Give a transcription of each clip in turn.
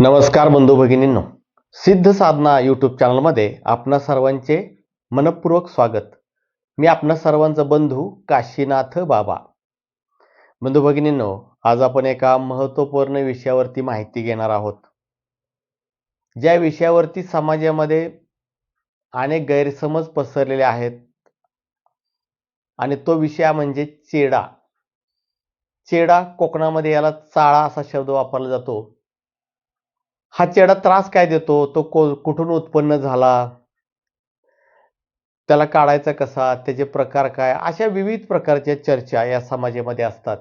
नमस्कार बंधू भगिनींनो. सिद्ध साधना यूट्यूब चॅनलमध्ये आपणा सर्वांचे मनपूर्वक स्वागत. मी आपणा सर्वांचा बंधू काशीनाथ बाबा. बंधू भगिनींनो आज आपण एका महत्त्वपूर्ण विषयावरती माहिती घेणार आहोत. ज्या विषयावरती समाजामध्ये अनेक गैरसमज पसरलेले आहेत आणि तो विषय म्हणजे चेडा. चेडा कोकणामध्ये याला चाळा असा शब्द वापरला जातो. हा चेडा त्रास काय देतो? तो को कुठून उत्पन्न झाला? त्याला काढायचा कसा? त्याचे प्रकार काय? अशा विविध प्रकारच्या चर्चा या समाजामध्ये असतात.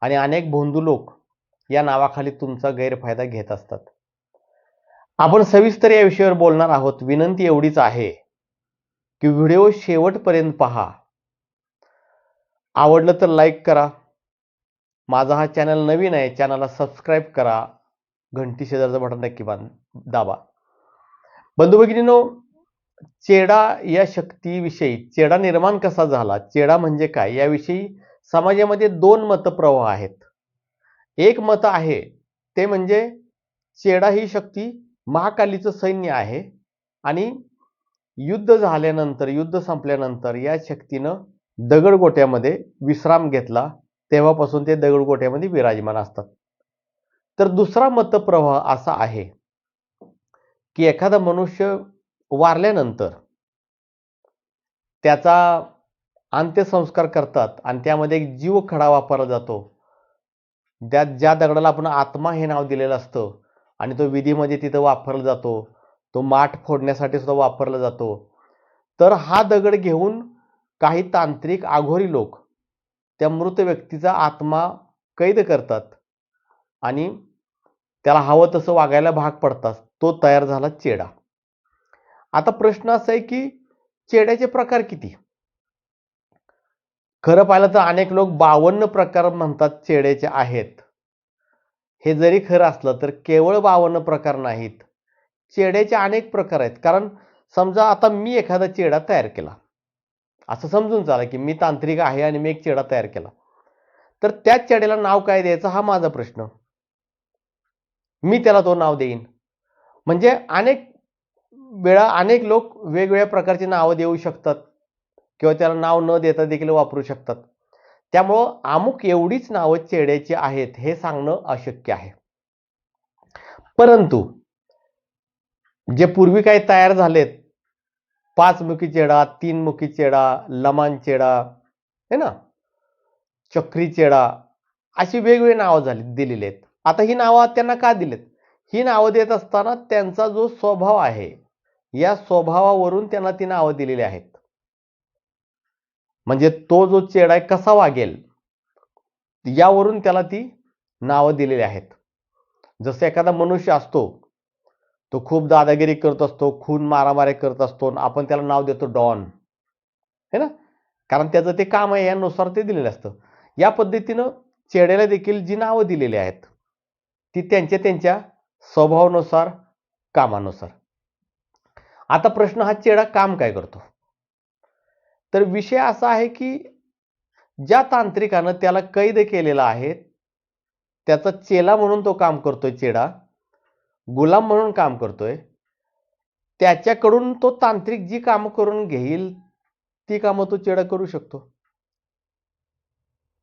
आणि अनेक भोंदू लोक या नावाखाली तुमचा गैरफायदा घेत असतात. आपण सविस्तर या विषयावर बोलणार आहोत. विनंती एवढीच आहे की व्हिडिओ शेवटपर्यंत पहा. आवडलं तर लाईक करा. माझा हा चॅनल नवीन आहे चॅनलला सबस्क्राईब करा. घंटी शेजारचं बटन नक्की बांध दाबा. बंधू भगिनीनो चेडा या शक्तीविषयी चेडा निर्माण कसा झाला? चेडा म्हणजे काय? याविषयी समाजामध्ये दोन मतप्रवाह आहेत. एक मत आहे ते म्हणजे चेडा ही शक्ती महाकालीचं सैन्य आहे आणि युद्ध झाल्यानंतर युद्ध संपल्यानंतर या शक्तीनं दगडगोट्यामध्ये विश्राम घेतला. तेव्हापासून ते दगडगोट्यामध्ये विराजमान असतात. तर दुसरा मतप्रवाह असा आहे की एखादा मनुष्य वारल्यानंतर त्याचा अंत्यसंस्कार करतात आणि त्यामध्ये एक जीव खडा वापरला जातो. ज्या ज्या दगडाला आपण आत्मा हे नाव दिलेलं असतं आणि तो विधीमध्ये तिथं वापरला जातो तो माठ फोडण्यासाठी सुद्धा वापरला जातो. तर हा दगड घेऊन काही तांत्रिक आघोरी लोक त्या मृत व्यक्तीचा आत्मा कैद करतात आणि त्याला हवं तसं वागायला भाग पडताच तो तयार झाला चेडा. आता प्रश्न असा आहे की चेड्याचे प्रकार किती? खरं पाहिलं तर अनेक लोक बावन्न प्रकार म्हणतात चेड्याचे आहेत. हे जरी खरं असलं तर केवळ बावन्न प्रकार नाहीत. चेड्याचे अनेक प्रकार आहेत. कारण समजा आता मी एखादा चेडा तयार केला. असं समजून चाला की मी तांत्रिक आहे आणि मी एक चेडा तयार केला. तर त्याच चेड्याला नाव काय द्यायचं हा माझा प्रश्न. मी त्याला तो नाव देईन. म्हणजे अनेक वेळा अनेक लोक वेगवेगळ्या प्रकारची नावं देऊ शकतात किंवा त्याला नाव न देता देखील वापरू शकतात. त्यामुळं अमुक एवढीच नावं चेड्याची आहेत हे सांगणं अशक्य आहे. परंतु जे पूर्वी काही तयार झालेत पाच मुखी चेडा तीन मुखी चेडा लमान चेडा है ना? चक्री चेडा अशी वेगवेगळी नावं झाली दिलेली आहेत. आता ही नावं त्यांना का दिलेत? ही नावं देत असताना त्यांचा जो स्वभाव आहे या स्वभावावरून त्यांना ती नावं दिलेली आहेत. म्हणजे तो जो चेडा आहे कसा वागेल यावरून त्याला ती नावं दिलेली आहेत. जसं एखादा मनुष्य असतो तो खूप दादागिरी करत असतो खून मारामारी करत असतो आपण त्याला नाव देतो डॉन. है ना? कारण त्याचं ते काम आहे यानुसार ते दिलेलं असतं. या पद्धतीनं चेड्याला देखील जी नावं दिलेली आहेत ती त्यांच्या त्यांच्या स्वभावानुसार कामानुसार. आता प्रश्न हा चेडा काम काय करतो? तर विषय असा आहे की ज्या तांत्रिकानं त्याला कैद केलेला आहे त्याचा चेला म्हणून तो काम करतोय चेडा. गुलाम म्हणून काम करतोय. त्याच्याकडून तो तांत्रिक जी कामं करून घेईल ती कामं तो चेडा करू शकतो.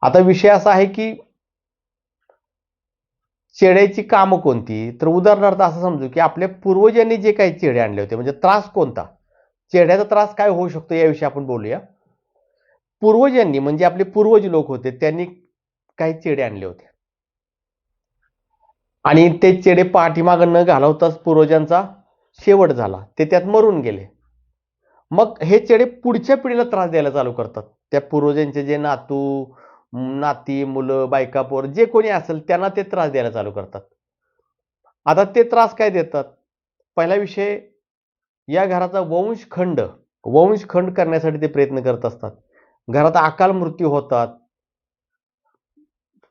आता विषय असा आहे की चेड्याची कामं कोणती? तर उदाहरणार्थ असं समजू की आपल्या पूर्वजांनी जे काही चेडे आणले होते म्हणजे त्रास कोणता? चेड्याचा त्रास काय होऊ शकतो याविषयी आपण बोलूया. पूर्वजांनी म्हणजे आपले पूर्वज लोक होते त्यांनी काही चेडे आणले होते. आणि ते चेडे पाठीमागं न घालवताच पूर्वजांचा शेवट झाला. ते त्यात मरून गेले. मग हे चेडे पुढच्या पिढीला त्रास द्यायला चालू करतात. त्या पूर्वजांचे जे नातू नाती मुलं बायका पोर जे कोणी असेल त्यांना ते त्रास द्यायला चालू करतात. आता ते त्रास काय देतात? पहिला विषय या घराचा वंशखंड वंशखंड करण्यासाठी ते प्रयत्न करत असतात. घरात अकाल मृत्यू होतात.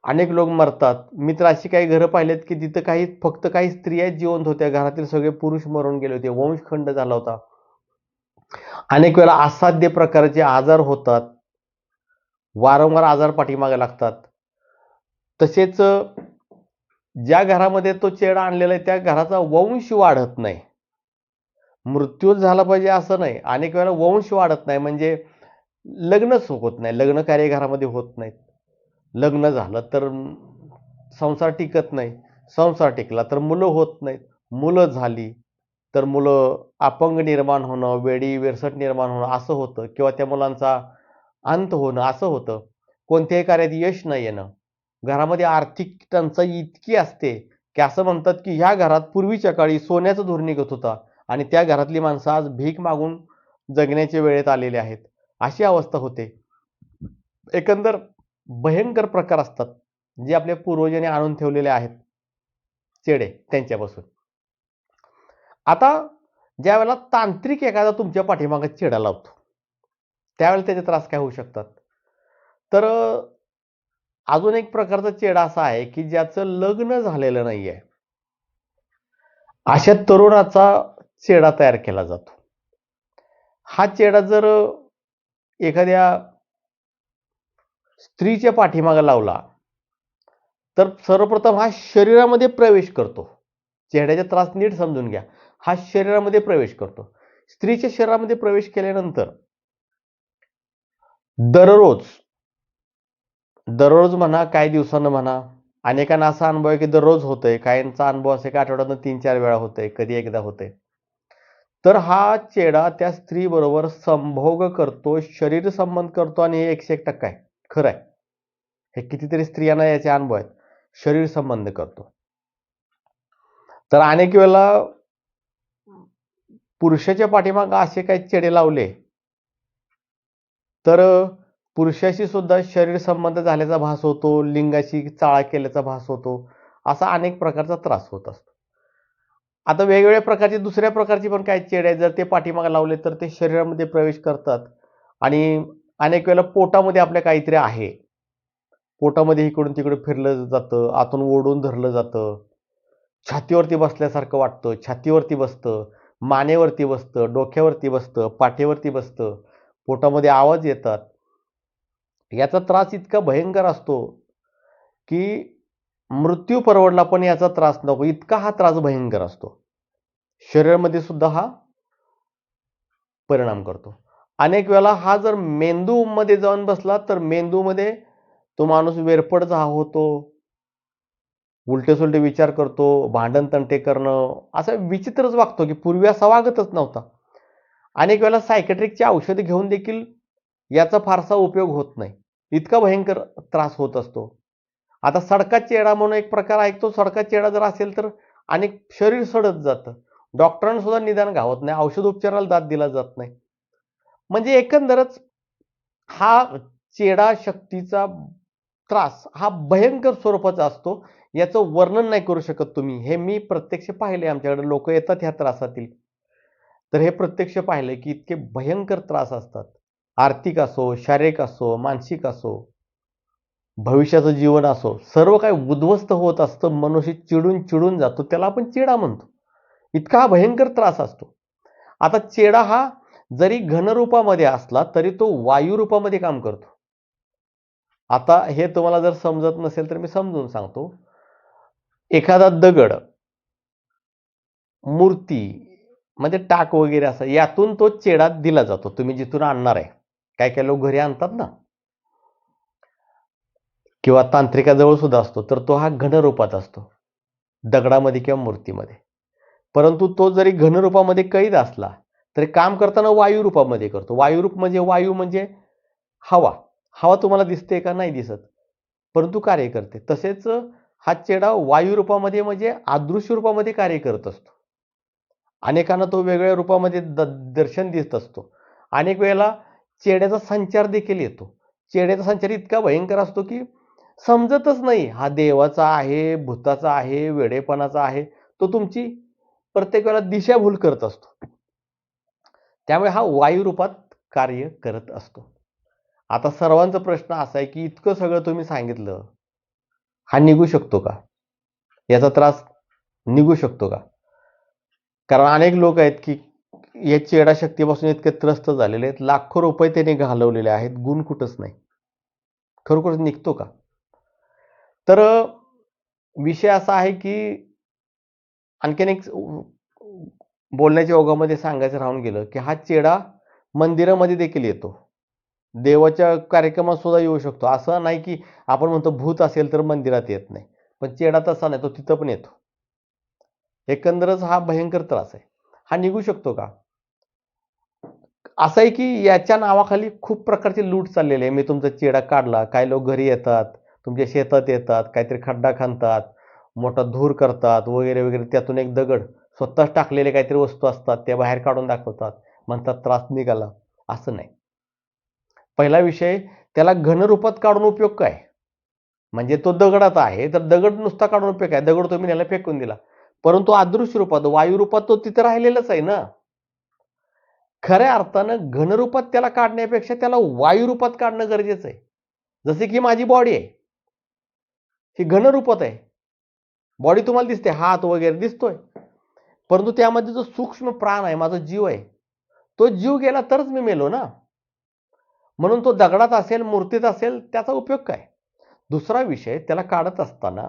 अनेक लोक मरतात. मी तर अशी काही घरं पाहिलेत की तिथं काही फक्त काही स्त्रिया जिवंत होत्या. घरातील सगळे पुरुष मरून गेले होते. वंशखंड झाला होता. अनेक वेळा असाध्य प्रकारचे आजार होतात. वारंवार आजार पाठीमागे लागतात. तसेच ज्या घरामध्ये तो चेडा आणलेला आहे त्या घराचा वंश वाढत नाही. मृत्यू झाला पाहिजे असं नाही. अनेक वेळेला वंश वाढत नाही. म्हणजे लग्नच होत नाही. लग्न कार्य घरामध्ये होत नाहीत. लग्न झालं तर संसार टिकत नाही. संसार टिकला तर मुलं होत नाहीत. मुलं झाली तर मुलं अपंग निर्माण होणं वेडी वेरसट निर्माण होणं असं होतं. किंवा त्या मुलांचा अंत होणं असं होतं. कोणत्याही कार्यात यश न येणं. घरामध्ये आर्थिक टंचाई इतकी असते की असं म्हणतात की ह्या घरात पूर्वीच्या काळी सोन्याचं धूर निघत होता आणि त्या घरातली माणसं आज भीक मागून जगण्याच्या वेळेत आलेले आहेत. अशी अवस्था होते. एकंदर भयंकर प्रकार असतात जे आपल्या पूर्वजांनी आणून ठेवलेले आहेत. चेडे त्यांच्यापासून. आता ज्या वेळेला तांत्रिक एखादा तुमच्या पाठीमागं चेडा लावतो. त्यावेळेला त्याचे त्रास काय होऊ शकतात? तर अजून एक प्रकारचा चेडा असा आहे की ज्याचं लग्न झालेलं नाही आहे अशा तरुणाचा चेडा तयार केला जातो. हा चेडा जर एखाद्या स्त्रीच्या पाठीमागे लावला तर सर्वप्रथम हा शरीरामध्ये प्रवेश करतो. चेहऱ्याचा त्रास नीट समजून घ्या. हा शरीरामध्ये प्रवेश करतो. स्त्रीच्या शरीरामध्ये प्रवेश केल्यानंतर दररोज दररोज म्हणा काही दिवसानं म्हणा अनेकांना असा अनुभव आहे की दररोज होतंय. काहींचा अनुभव असे का आठवड्यानं तीन चार वेळा होतंय कधी एकदा होतंय. तर हा चेडा त्या स्त्री बरोबर संभोग करतो शरीर संबंध करतो आणि हे एकशे एक टक्का आहे. खरं आहे. हे कितीतरी स्त्रियांना याचे अनुभव आहेत. शरीर संबंध करतो. तर अनेक वेळेला पुरुषाच्या पाठीमागं असे काही चेडे लावले तर पुरुषाशी सुद्धा शरीर संबंध झाल्याचा भास होतो लिंगाशी चाळा केल्याचा भास होतो असा अनेक प्रकारचा त्रास होत असतो. आता वेगवेगळ्या प्रकारची दुसऱ्या प्रकारची पण काही चेड आहे जर ते पाठीमागे लावले तर ते शरीरामध्ये प्रवेश करतात. आणि अनेक वेळेला पोटामध्ये आपल्या काहीतरी आहे. पोटामध्ये इकडून तिकडे फिरलं जातं आतून ओढून धरलं जातं. छातीवरती बसल्यासारखं वाटतं छातीवरती बसतं मानेवरती बसतं डोक्यावरती बसतं पाठीवरती बसतं. पोटामध्ये आवाज येतात. याचा त्रास इतका भयंकर असतो की मृत्यू परवडला पण याचा त्रास नको इतका हा त्रास भयंकर असतो. शरीरामध्ये सुद्धा हा परिणाम करतो. अनेक वेळा हा जर मेंदूमध्ये जाऊन बसला तर मेंदूमध्ये तो माणूस वेरपडचा हा होतो. उलटे सुलटे विचार करतो भांडण तंटे करणं असं विचित्रच वागतो की पूर्वी असा वागतच नव्हता. अनेक वेळेला सायकेट्रिकची औषधे घेऊन देखील याचा फारसा उपयोग होत नाही. इतका भयंकर त्रास होत असतो. आता सडका चेडा म्हणून एक प्रकार आहे तो सडका चेडा जर असेल तर अनेक शरीर सडत जातं. डॉक्टरांसुद्धा निदान गावत नाही औषध उपचाराला दाद दिला जात नाही. म्हणजे एकंदरच हा चेडा शक्तीचा त्रास हा भयंकर स्वरूपाचा असतो. याचं वर्णन नाही करू शकत तुम्ही. हे मी प्रत्यक्ष पाहिले आमच्याकडे. लोक येतात ह्या त्रासातील. तर हे प्रत्यक्ष पाहिलं की इतके भयंकर त्रास असतात. आर्थिक असो शारीरिक असो मानसिक असो भविष्याचं जीवन असो सर्व काही उद्ध्वस्त होत असतं मनुष्य चिडून चिडून जातो त्याला आपण चेडा म्हणतो. इतका हा भयंकर त्रास असतो. आता चेडा हा जरी घनरूपामध्ये असला तरी तो वायू रूपामध्ये काम करतो. आता हे तुम्हाला जर समजत नसेल तर मी समजून सांगतो. एखादा दगड मूर्ती म्हणजे टाक वगैरे असं यातून तो चेडा दिला जातो. तुम्ही जिथून आणणार आहे. काय काय लोक घरी आणतात ना? किंवा तांत्रिकाजवळ सुद्धा असतो तर तो हा घनरूपात असतो. दगडामध्ये किंवा मूर्तीमध्ये. परंतु तो जरी घनरूपामध्ये कैद असला तरी काम करताना वायू रूपामध्ये करतो. वायुरूप म्हणजे वायू म्हणजे हवा. हवा तुम्हाला दिसते का? नाही दिसत. परंतु कार्य करते. तसेच हा चेडा वायुरूपामध्ये म्हणजे आदृश्य रूपामध्ये कार्य करत असतो. अनेकांना तो वेगळ्या रूपामध्ये द दर्शन दिसत असतो. अनेक वेळेला चेड्याचा संचार देखील येतो. चेड्याचा संचार इतका भयंकर असतो की समजतच नाही. हा देवाचा आहे भूताचा आहे वेडेपणाचा आहे तो तुमची प्रत्येक वेळेला दिशाभूल करत असतो. त्यामुळे हा वायू रूपात कार्य करत असतो. आता सर्वांचा प्रश्न असा आहे की इतकं सगळं तुम्ही सांगितलं हा निघू शकतो का? याचा त्रास निघू शकतो का? कारण अनेक लोक आहेत की या चेडा शक्तीपासून इतके त्रस्त झालेले आहेत. लाखो रुपये त्याने घालवलेले आहेत. गुण कुठंच नाही. खरोखरच निघतो का? तर विषय असा आहे की आणखीन एक बोलण्याच्या ओघामध्ये सांगायचं राहून गेलं की हा चेडा मंदिरामध्ये देखील येतो. देवाच्या कार्यक्रमात सुद्धा येऊ शकतो. असं नाही की आपण म्हणतो भूत असेल तर मंदिरात येत नाही. पण चेडा तसा नाही. तो तिथं पण येतो. एकंदरच हा भयंकर त्रास आहे. हा निघू शकतो का? असं आहे की याच्या नावाखाली खूप प्रकारची लूट चाललेली आहे. मी तुमचा चेडा काढला काही लोक घरी येतात तुमच्या शेतात येतात काहीतरी खड्डा खांदतात मोठा धूर करतात वगैरे वगैरे त्यातून एक दगड स्वतःच टाकलेले काहीतरी वस्तू असतात त्या बाहेर काढून दाखवतात. म्हणतात त्रास निघाला. असं नाही. पहिला विषय त्याला घनरूपात काढून उपयोग काय? म्हणजे तो दगडात आहे तर दगड नुसता काढून उपयोग काय? दगड तुम्ही त्याला फेकून दिला. परंतु अदृश्य रूपात वायू रूपात तो तिथं राहिलेलाच आहे ना. खऱ्या अर्थानं घनरूपात त्याला काढण्यापेक्षा त्याला वायू रूपात काढणं गरजेचं आहे. जसे की माझी बॉडी आहे. ही घनरूपात आहे. बॉडी तुम्हाला दिसते हात वगैरे दिसतोय. परंतु त्यामध्ये जो सूक्ष्म प्राण आहे माझा जीव आहे तो जीव गेला तरच मी मेलो ना. म्हणून तो दगडात असेल मूर्तीत असेल त्याचा उपयोग काय? दुसरा विषय त्याला काढत असताना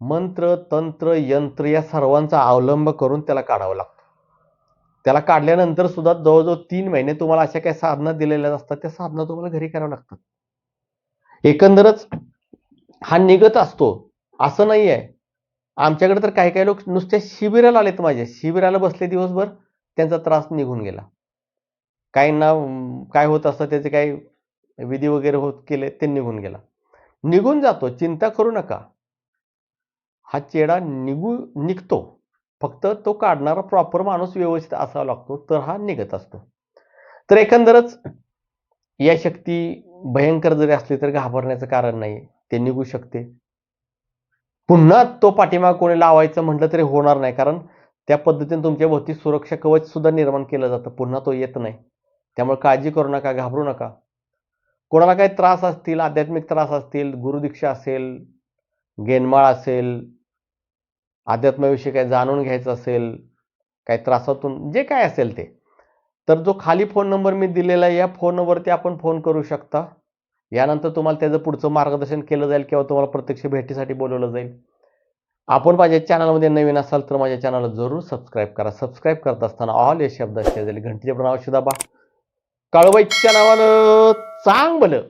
मंत्र तंत्र यंत्र या सर्वांचा अवलंब करून त्याला काढावं लागतं. त्याला काढल्यानंतर सुद्धा जवळजवळ तीन महिने तुम्हाला अशा काही साधना दिलेल्या असतात त्या साधना तुम्हाला घरी कराव्या लागतात. एकंदरच हा निघत असतो. असं नाही आहे. आमच्याकडे तर काही काही लोक नुसत्या शिबिराला आलेत माझ्या. शिबिराला बसले दिवसभर त्यांचा त्रास निघून गेला. काहींना काय होत असतं त्याचे काही विधी वगैरे होत केले ते निघून गेला. निघून जातो. चिंता करू नका. हा चेडा निघू निघतो. फक्त तो काढणारा प्रॉपर माणूस व्यवस्थित असावा लागतो तर हा निघत असतो. तर एकंदरच या शक्ती भयंकर जरी असली तर घाबरण्याचं कारण नाही ते निघू शकते. पुन्हा तो पाठीमाग कोणी लावायचं म्हटलं तरी होणार नाही कारण त्या पद्धतीने तुमच्या भोवती सुरक्षा कवच सुद्धा निर्माण केलं जातं पुन्हा तो येत नाही. त्यामुळे काळजी करू नका घाबरू नका. कोणाला काही त्रास असतील आध्यात्मिक त्रास असतील गुरुदीक्षा असेल गेनमाळ असेल अध्यात्माविषयी काही जाणून घ्यायचं असेल काही त्रासातून जे काय असेल ते. तर जो खाली फोन नंबर मी दिलेला आहे या फोन आपण फोन करू शकता. यानंतर तुम्हाला त्याचं पुढचं मार्गदर्शन केलं जाईल किंवा तुम्हाला प्रत्यक्ष भेटीसाठी बोलवलं जाईल. आपण माझ्या चॅनलमध्ये नवीन असाल तर माझ्या चॅनलला जरूर सबस्क्राईब करा. सबस्क्राईब करत असताना ऑल या शब्द शेजारी घंटीचे पण नाव दाबा काळूबाईच्या नावानं चांगलं.